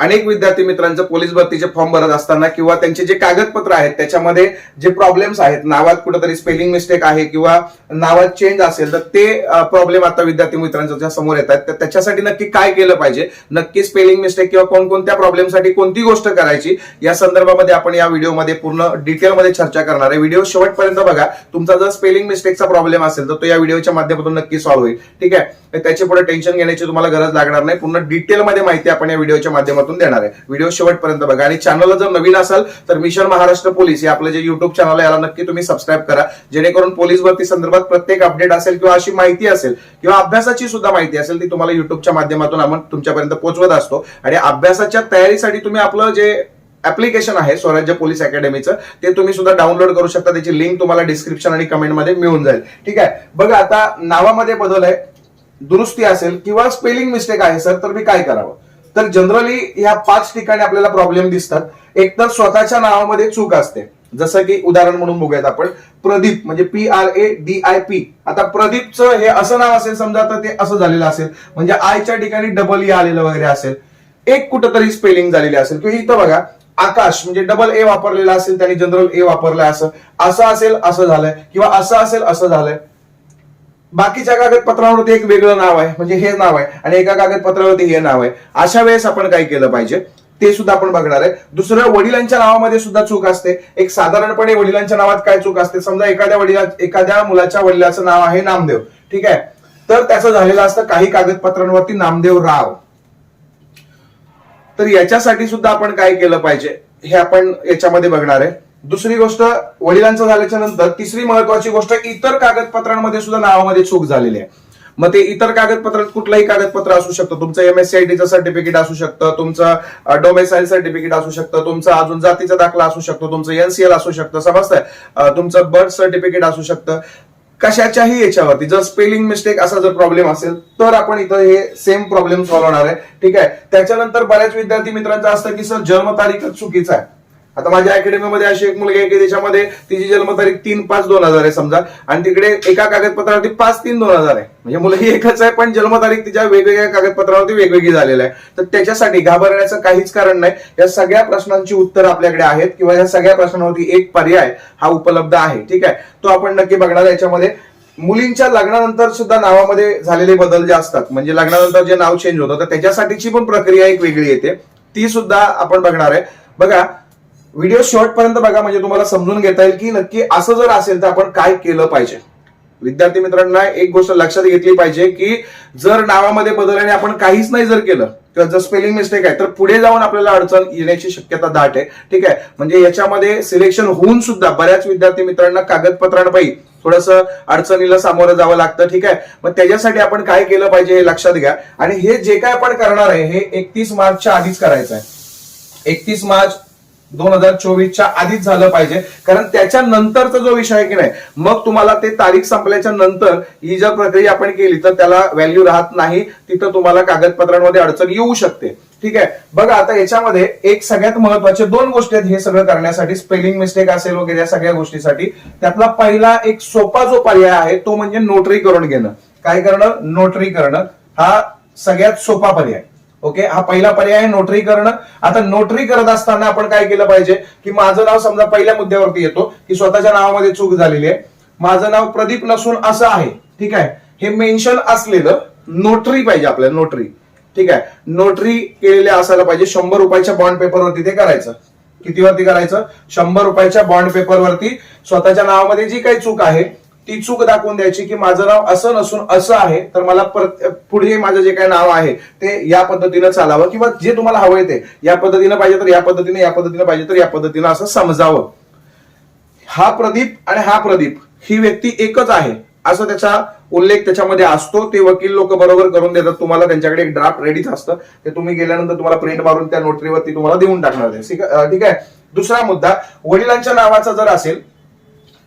अनेक विद्यार्थी मित्रांचं police भरतीचे form भरत असताना किंवा त्यांचे जे कागदपत्र आहेत त्याच्यामध्ये जे प्रॉब्लेम्स आहेत नावात कुठेतरी स्पेलिंग मिस्टेक आहे किंवा नावात चेंज असेल तर ते प्रॉब्लेम आता विद्यार्थी मित्रांच्या समोर येत आहेत. तर त्याच्यासाठी नक्की काय केलं पाहिजे? नक्की स्पेलिंग मिस्टेक किंवा कोणकोणत्या प्रॉब्लेमसाठी कोणती गोष्ट करायची? या संदर्भामध्ये आपण या व्हिडिओमध्ये पूर्ण डिटेलमध्ये चर्चा करणार आहे. व्हिडिओ शेवटपर्यंत बघा. तुमचा जर स्पेलिंग मिस्टेकचा प्रॉब्लेम असेल तर तो या व्हिडिओच्या माध्यमातून नक्की सॉल्व्ह होईल. ठीक आहे? त्याचे त्याची पुढे टेन्शन घेण्याची तुम्हाला गरज लागणार नाही. पूर्ण डिटेलमध्ये माहिती आपण या व्हिडिओच्या माध्यमातून देणार आहे. व्हिडिओ शेवटपर्यंत बघा. आणि चॅनलला जर नवीन असाल तर मिशन महाराष्ट्र पोलीस हे आपलं जे युट्यूब चॅनल आहे याला नक्की तुम्ही सबस्क्राईब करा. जेणेकरून पोलीस भरती संदर्भात प्रत्येक अपडेट असेल किंवा अशी माहिती असेल किंवा अभ्यासाची सुद्धा माहिती असेल ती तुम्हाला युट्यूबच्या माध्यमातून आपण तुमच्यापर्यंत पोहोचवत असतो. आणि अभ्यासाच्या तयारीसाठी तुम्ही आपलं जे ऍप्लिकेशन आहे स्वराज्य पोलीस अकॅडमीचं ते तुम्ही सुद्धा डाउनलोड करू शकता. त्याची लिंक तुम्हाला डिस्क्रिप्शन आणि कमेंटमध्ये मिळून जाईल. ठीक आहे? बघा आता नावामध्ये बदल आहे. दुरुस्ती असेल किंवा स्पेलिंग मिस्टेक आहे सर तर मी काय करावं? तर जनरली ह्या पाच ठिकाणी आपल्याला प्रॉब्लेम दिसतात. एक तर स्वतःच्या नावामध्ये चूक असते. जसं की उदाहरण म्हणून बघूयात आपण. प्रदीप म्हणजे P R A D I P आता प्रदीपचं हे असं नाव असेल समजा तर ते असं झालेलं असेल. म्हणजे आयच्या ठिकाणी डबल ई e आलेलं वगैरे असेल. एक कुठंतरी स्पेलिंग झालेली असेल. किंवा इथं बघा आकाश म्हणजे डबल ए वापरलेला असेल त्यांनी जनरल ए वापरलाय असं. असं असेल असं झालंय. किंवा असं असेल असं झालंय. बाकीच्या कागदपत्रावरती एक वेगळं नाव आहे म्हणजे हे नाव आहे आणि एका कागदपत्रावरती हे नाव आहे. अशा वेळेस आपण काय केलं पाहिजे? ते सुद्धा आपण बघणार आहे. दुसरं वडिलांच्या नावामध्ये सुद्धा चूक असते. एक साधारणपणे वडिलांच्या नावात काय चूक असते? समजा एखाद्या वडिला एखाद्या मुलाच्या वडिलाचं नाव आहे नामदेव. ठीक आहे? तर त्याचं झालेलं असतं काही कागदपत्रांवरती नामदेव राव. तर याच्यासाठी सुद्धा आपण काय केलं पाहिजे? हे आपण याच्यामध्ये बघणार आहे. दुसरी गोष्ट वडिलांचं झाल्याच्यानंतर तिसरी महत्वाची गोष्ट इतर कागदपत्रांमध्ये सुद्धा नावामध्ये चूक झालेली आहे. मग ते इतर कागदपत्रात कुठलंही कागदपत्र असू शकतं. तुमचं एमएससीआयटीचं सर्टिफिकेट असू शकतं तुमचं डोमेसाईल सर्टिफिकेट असू शकतं तुमचं अजून जातीचा दाखला असू शकतो तुमचं एनसीएल असू शकतं समजतंय? तुमचं बर्थ सर्टिफिकेट असू शकतं. कशाच्याही याच्यावरती जर स्पेलिंग मिस्टेक असा जर प्रॉब्लेम असेल तर आपण इथं हे सेम प्रॉब्लेम सॉल्व्ह होणार आहे. ठीक आहे? त्याच्यानंतर बऱ्याच विद्यार्थी मित्रांचं असतं की सर जन्मतारीखच चुकीचा आहे. आता माझ्या अकॅडमीमध्ये अशी एक मुलगी आहे की त्याच्यामध्ये तिची जन्मतारीख तीन पाच दोन हजार आहे समजा. आणि तिकडे एका कागदपत्रावरती पाच तीन दोन हजार आहे. म्हणजे मुलगी एकच आहे पण जन्मतारीख तिच्या वेगवेगळ्या कागदपत्रावरती वेगवेगळी झालेली आहे. तर त्याच्यासाठी घाबरण्याचं काहीच कारण नाही. या सगळ्या प्रश्नांची उत्तर आपल्याकडे आहेत किंवा या सगळ्या प्रश्नांवरती एक पर्याय हा उपलब्ध आहे. ठीक आहे? तो आपण नक्की बघणार याच्यामध्ये मुलींच्या लग्नानंतर सुद्धा नावामध्ये झालेले बदल जे असतात म्हणजे लग्नानंतर जे नाव चेंज होतं तर त्याच्यासाठीची पण प्रक्रिया एक वेगळी येते. ती सुद्धा आपण बघणार आहे. बघा व्हिडिओ शेवटपर्यंत बघा म्हणजे तुम्हाला समजून घेता येईल की नक्की असं जर असेल तर आपण काय केलं पाहिजे. विद्यार्थी मित्रांना एक गोष्ट लक्षात घेतली पाहिजे की जर नावामध्ये बदल आणि आपण काहीच नाही जर केलं किंवा जर स्पेलिंग मिस्टेक आहे तर पुढे जाऊन आपल्याला अडचण येण्याची शक्यता दाट आहे. ठीक आहे? म्हणजे याच्यामध्ये सिलेक्शन होऊन सुद्धा बऱ्याच विद्यार्थी मित्रांना कागदपत्रांपायी थोडस अडचणीला सामोरं जावं लागतं ठीक आहे? मग त्याच्यासाठी आपण काय केलं पाहिजे हे लक्षात घ्या. आणि हे जे काय आपण करणार आहे हे एकतीस मार्चच्या आधीच करायचं आहे. एकतीस मार्च दोन हजार चोवीसच्या आधीच झालं पाहिजे. कारण त्याच्यानंतरचा जो विषय आहे की नाही मग तुम्हाला ते तारीख संपल्याच्या नंतर ही जर प्रक्रिया आपण केली तर त्याला व्हॅल्यू राहत नाही. तिथं तुम्हाला कागदपत्रांमध्ये अडचण येऊ शकते. ठीक आहे? बघा आता याच्यामध्ये एक सगळ्यात महत्त्वाचे दोन गोष्टी आहेत हे सगळं करण्यासाठी. स्पेलिंग मिस्टेक असेल वगैरे या सगळ्या गोष्टीसाठी. त्यातला पहिला एक सोपा जो पर्याय आहे तो म्हणजे नोटरी करून घेणं. काय करणं? नोटरी करणं हा सगळ्यात सोपा पर्याय. ओके? हा पहिला पर्याय आहे नोटरी करणं. आता नोटरी करत असताना आपण काय केलं पाहिजे? की माझं नाव समजा पहिल्या मुद्द्यावरती येतो की स्वतःच्या नावामध्ये चूक झालेली आहे. माझं नाव प्रदीप नसून असं आहे. ठीक आहे? हे मेन्शन असलेलं नोटरी पाहिजे आपल्याला नोटरी. ठीक आहे? नोटरी केलेल्या असायला पाहिजे. शंभर रुपयाच्या बॉन्ड पेपरवरती ते करायचं. कितीवरती करायचं? शंभर रुपयाच्या बॉन्ड पेपरवरती स्वतःच्या नावामध्ये जी काही चूक आहे ती चूक दाखवून द्यायची की माझं नाव असं नसून असं आहे तर मला परत पुढे माझं जे काही नाव आहे ते या पद्धतीनं चालावं किंवा जे तुम्हाला हवंय ते. या पद्धतीनं पाहिजे तर या पद्धतीने या पद्धतीनं पाहिजे तर या पद्धतीनं असं समजावं. हा प्रदीप आणि हा प्रदीप ही व्यक्ती एकच आहे असं त्याचा उल्लेख त्याच्यामध्ये असतो. ते वकील लोक बरोबर करून देतात. तुम्हाला त्यांच्याकडे एक ड्राफ्ट रेडीच असतं. ते तुम्ही गेल्यानंतर तुम्हाला प्रिंट मारून त्या नोटरीवरती तुम्हाला देऊन टाकणार आहे. ठीक आहे? ठीक आहे? दुसरा मुद्दा वडिलांच्या नावाचा जर असेल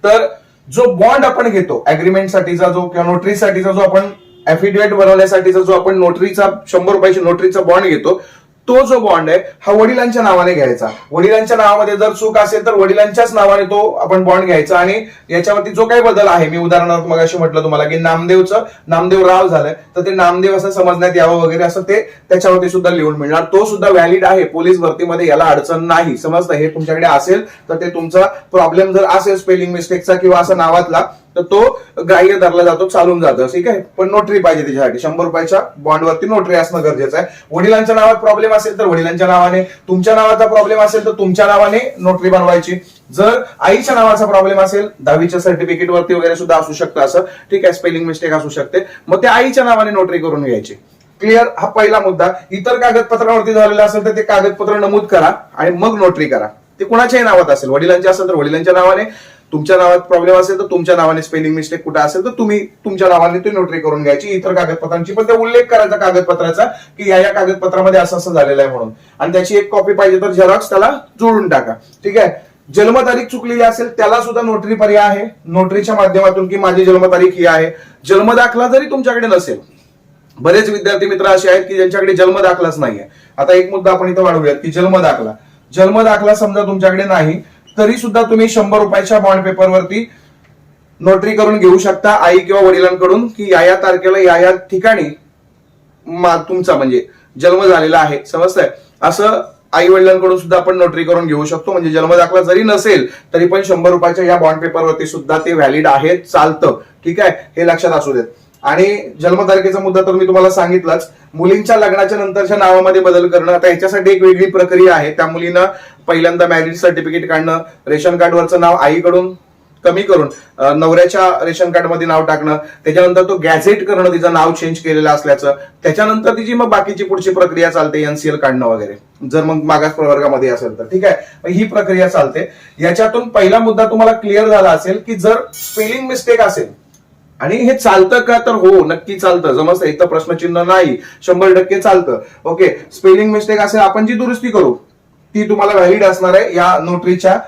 तर जो बॉन्ड आपण घेतो अग्रीमेंटसाठीचा जो किंवा नोटरीसाठीचा जो आपण अफिडेविट बनवण्यासाठीचा जो आपण नोटरीचा शंभर रुपयाची नोटरीचा बॉन्ड घेतो तो जो बॉन्ड आहे हा वडिलांच्या नावाने घ्यायचा. वडिलांच्या नावामध्ये जर चूक असेल तर वडिलांच्याच नावाने तो आपण बॉन्ड घ्यायचा आणि याच्यावरती जो काही बदल आहे मी उदाहरणार्थ मग अशी म्हटलं तुम्हाला की नामदेवचं नामदेव राव झालंय तर ते नामदेव असं समजण्यात यावं वगैरे असं ते त्याच्यावरती सुद्धा लिहून मिळणार. तो सुद्धा व्हॅलिड आहे पोलीस भरतीमध्ये याला अडचण नाही. समजतं? हे तुमच्याकडे असेल तर ते तुमचा प्रॉब्लेम जर असेल स्पेलिंग मिस्टेकचा किंवा असा नावातला तर तो ग्राह्य धरला जातो चालून जातो. ठीक आहे? पण नोटरी पाहिजे त्याच्यासाठी. शंभर रुपयाच्या बॉन्डवरती नोटरी असणं गरजेचं आहे. वडिलांच्या नावात प्रॉब्लेम असेल तर वडिलांच्या नावाने तुमच्या नावाचा प्रॉब्लेम असेल तर तुमच्या नावाने नोटरी बनवायची. जर आईच्या नावाचा प्रॉब्लेम असेल दहावीच्या सर्टिफिकेट वरती वगैरे सुद्धा असू शकतं असं. ठीक आहे? स्पेलिंग मिस्टेक असू शकते. मग ते आईच्या नावाने नोटरी करून घ्यायची. क्लिअर हा पहिला मुद्दा. इतर कागदपत्रावरती झालेला असेल तर ते कागदपत्र नमूद करा आणि मग नोटरी करा. ते कुणाच्याही नावात असेल. वडिलांचे असेल तर वडिलांच्या नावाने. तुमच्या नावात प्रॉब्लेम असेल तर तुमच्या नावाने स्पेलिंग मिस्टेक कुठे असेल तर तुम्ही तुमच्या नावाने ती नोटरी करून घ्यायची. इतर कागदपत्रांची पण ते उल्लेख करायचा कागदपत्राचा की या या कागदपत्रामध्ये असं असं झालेलं आहे म्हणून. आणि त्याची एक कॉपी पाहिजे तर झेरॉक्स त्याला जोडून टाका. ठीक आहे? जन्मतारीख चुकलेली असेल त्याला सुद्धा नोटरी पर्याय आहे. नोटरीच्या माध्यमातून की माझी जन्मतारीख ही आहे. जन्मदाखला जरी तुमच्याकडे नसेल बरेच विद्यार्थी मित्र असे आहेत की ज्यांच्याकडे जन्म दाखलाच नाहीये. आता एक मुद्दा आपण इथं वाढवूयात की जन्म दाखला. जन्म दाखला समजा तुमच्याकडे नाही तरी सुद्धा तुम्ही शंभर रुपयाच्या बॉन्ड पेपरवरती नोटरी करून घेऊ शकता आई किंवा वडिलांकडून की या या तारखेला या या ठिकाणी मा- तुमचा म्हणजे जन्म झालेला आहे. समजतंय? असं आई वडिलांकडून सुद्धा आपण नोटरी करून घेऊ शकतो. म्हणजे जन्म दाखला जरी नसेल तरी पण शंभर रुपयाच्या या बॉन्ड पेपरवरती सुद्धा ते व्हॅलिड आहे चालतं. ठीक आहे? हे लक्षात असू देत. आणि जन्मतारखेचा मुद्दा तर मी तुम्हाला सांगितलाच. मुलींच्या लग्नाच्या नंतरच्या नावामध्ये बदल करणं आता याच्यासाठी एक वेगळी प्रक्रिया आहे. त्या मुलीनं पहिल्यांदा मॅरेज सर्टिफिकेट काढणं रेशन कार्डवरचं नाव आईकडून कमी करून नवऱ्याच्या रेशन कार्डमध्ये नाव टाकणं त्याच्यानंतर तो गॅझेट करणं तिचं नाव चेंज केलेलं असल्याचं त्याच्यानंतर तिची मग बाकीची पुढची प्रक्रिया चालते एनसीएल काढणं वगैरे. जर मग मागास प्रवर्गामध्ये असेल तर. ठीक आहे? ही प्रक्रिया चालते. याच्यातून पहिला मुद्दा तुम्हाला क्लिअर झाला असेल की जर स्पेलिंग मिस्टेक असेल आणि हे चालतं का तर हो नक्की चालतं. जमस्त इथं प्रश्नचिन्ह नाही शंभर टक्के चालतं. ओके स्पेलिंग मिस्टेक असेल आपण जी दुरुस्ती करू ती तुम्हाला व्हॅलिड असणार आहे या नोटरीच्या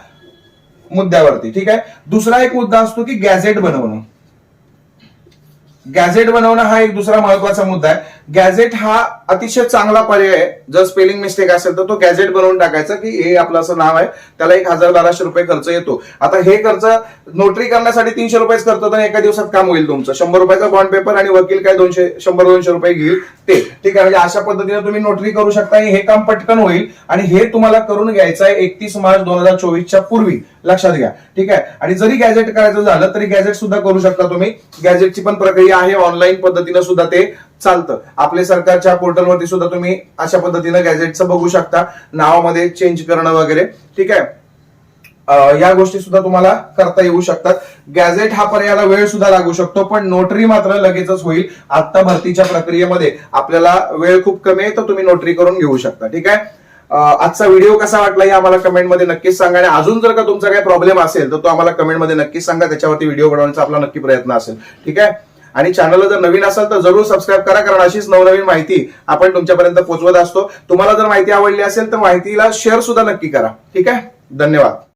मुद्द्यावरती. ठीक आहे? दुसरा एक मुद्दा असतो की गॅझेट बनवणं. गॅझेट बनवणं हा एक दुसरा महत्त्वाचा मुद्दा आहे. गॅझेट हा अतिशय चांगला पर्याय आहे. जर स्पेलिंग मिस्टेक असेल तर तो गॅझेट बनवून टाकायचा की हे आपलं असं नाव आहे. त्याला एक हजार बाराशे रुपये खर्च येतो. आता हे खर्च नोटरी करण्यासाठी तीनशे रुपयेच खर्च तर एका दिवसात काम होईल तुमचं. शंभर रुपयाचा बॉन्ड पेपर आणि वकील काय दोनशे शंभर दोनशे रुपये घेईल ते. ठीक आहे म्हणजे अशा पद्धतीने तुम्ही नोटरी करू शकता आणि हे काम पटकन होईल. आणि हे तुम्हाला करून घ्यायचं आहे एकतीस मार्च दोन हजार चोवीसच्या पूर्वी. लक्षात घ्या. ठीक आहे? आणि जरी गॅझेट करायचं झालं तरी गॅझेट सुद्धा करू शकता तुम्ही. गॅझेटची पण प्रक्रिया आहे ऑनलाईन पद्धतीनं सुद्धा ते चालतं. आपले सरकारच्या पोर्टलवरती सुद्धा तुम्ही अशा पद्धतीनं गॅझेटचं बघू शकता. नावामध्ये चेंज करणं वगैरे. ठीक आहे? या गोष्टी सुद्धा तुम्हाला करता येऊ शकतात. गॅझेट हा पर्यायाला वेळ सुद्धा लागू शकतो पण नोटरी मात्र लगेचच होईल. आता भरतीच्या प्रक्रियेमध्ये आपल्याला वेळ खूप कमी आहे तर तुम्ही नोटरी करून घेऊ शकता. ठीक आहे? आजचा व्हिडिओ कसा वाटला हे आम्हाला कमेंटमध्ये नक्कीच सांगा. आणि अजून जर का तुमचा काही प्रॉब्लेम असेल तर तो आम्हाला कमेंटमध्ये नक्कीच सांगा. त्याच्यावरती व्हिडिओ बनवण्याचा आपला नक्की प्रयत्न असेल. ठीक आहे? आणि चॅनलला जर नवीन असाल तर जरूर सबस्क्राईब करा कारण अशीच नवनवीन माहिती आपण तुमच्यापर्यंत पोहोचवत असतो. तुम्हाला जर माहिती आवडली असेल तर माहितीला शेअर सुद्धा नक्की करा. ठीक आहे? धन्यवाद.